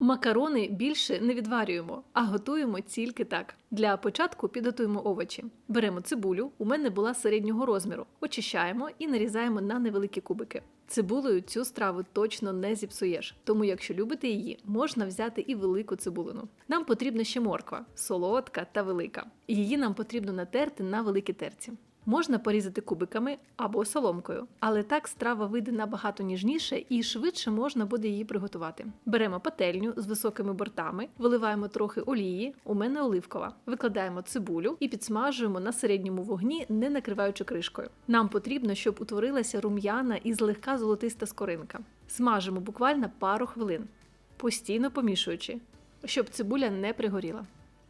Макарони більше не відварюємо, а готуємо тільки так. Для початку підготуємо овочі. Беремо цибулю, у мене була середнього розміру, очищаємо і нарізаємо на невеликі кубики. Цибулею цю страву точно не зіпсуєш, тому якщо любите її, можна взяти і велику цибулину. Нам потрібна ще морква, солодка та велика. Її нам потрібно натерти на великій терці. Можна порізати кубиками або соломкою, але так страва вийде набагато ніжніше і швидше можна буде її приготувати. Беремо пательню з високими бортами, виливаємо трохи олії, у мене оливкова, викладаємо цибулю і підсмажуємо на середньому вогні, не накриваючи кришкою. Нам потрібно, щоб утворилася рум'яна і злегка золотиста скоринка. Смажимо буквально пару хвилин, постійно помішуючи, щоб цибуля не пригоріла.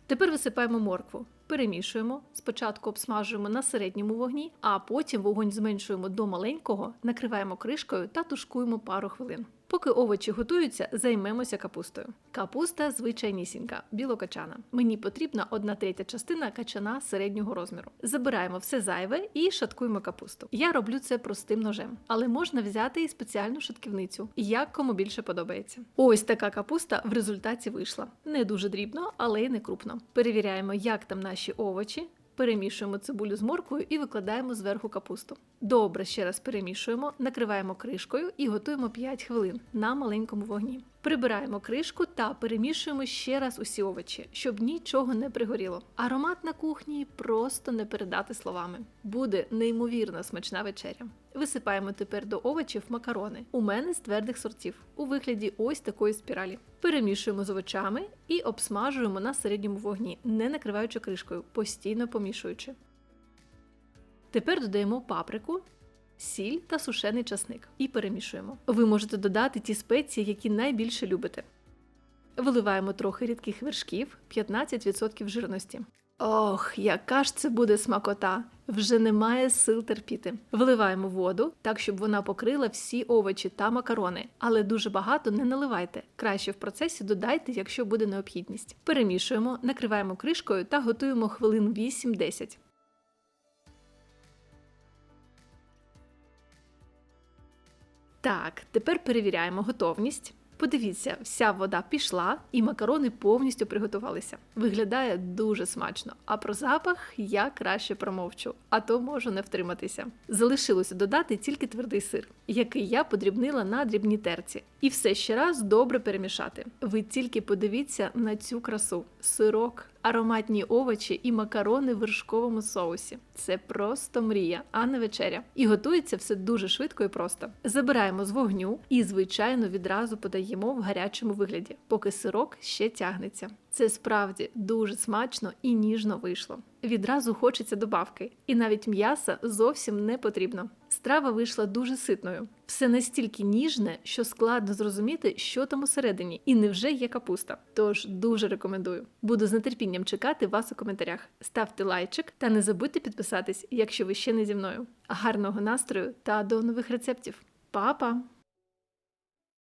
Тепер висипаємо моркву, перемішуємо, спочатку обсмажуємо на середньому вогні, а потім вогонь зменшуємо до маленького, накриваємо кришкою та тушкуємо пару хвилин. Поки овочі готуються, займемося капустою. Капуста звичайнісінька, білокачана. Мені потрібна одна третя частина качана середнього розміру. Забираємо все зайве і шаткуємо капусту. Я роблю це простим ножем, але можна взяти і спеціальну шатківницю, як кому більше подобається. Ось така капуста в результаті вийшла. Не дуже дрібно, але й не крупно. Перевіряємо, як там наші овочі. Перемішуємо цибулю з морквою і викладаємо зверху капусту. Добре ще раз перемішуємо, накриваємо кришкою і готуємо 5 хвилин на маленькому вогні. Прибираємо кришку та перемішуємо ще раз усі овочі, щоб нічого не пригоріло. Аромат на кухні просто не передати словами. Буде неймовірно смачна вечеря. Висипаємо тепер до овочів макарони. У мене з твердих сортів у вигляді ось такої спіралі. Перемішуємо з овочами і обсмажуємо на середньому вогні, не накриваючи кришкою, постійно помішуючи. Тепер додаємо паприку, сіль та сушений часник і перемішуємо. Ви можете додати ті спеції, які найбільше любите. Виливаємо трохи рідких вершків, 15% жирності. Ох, яка ж це буде смакота! Вже немає сил терпіти. Виливаємо воду так, щоб вона покрила всі овочі та макарони, але дуже багато не наливайте. Краще в процесі додайте, якщо буде необхідність. Перемішуємо, накриваємо кришкою та готуємо хвилин 8-10. Так, тепер перевіряємо готовність. Подивіться, вся вода пішла, і макарони повністю приготувалися. Виглядає дуже смачно. А про запах я краще промовчу, а то можу не втриматися. Залишилося додати тільки твердий сир, який я подрібнила на дрібній терці. І все ще раз добре перемішати. Ви тільки подивіться на цю красу: сирок, ароматні овочі і макарони в вершковому соусі. Це просто мрія, а не вечеря. І готується все дуже швидко і просто. Забираємо з вогню і, звичайно, відразу подаємо в гарячому вигляді, поки сирок ще тягнеться. Це справді дуже смачно і ніжно вийшло. Відразу хочеться добавки, і навіть м'яса зовсім не потрібно. Страва вийшла дуже ситною. Все настільки ніжне, що складно зрозуміти, що там усередині, і невже є капуста. Тож дуже рекомендую. Буду з нетерпінням чекати вас у коментарях. Ставте лайчик та не забудьте підписатись, якщо ви ще не зі мною. Гарного настрою та до нових рецептів. Па-па!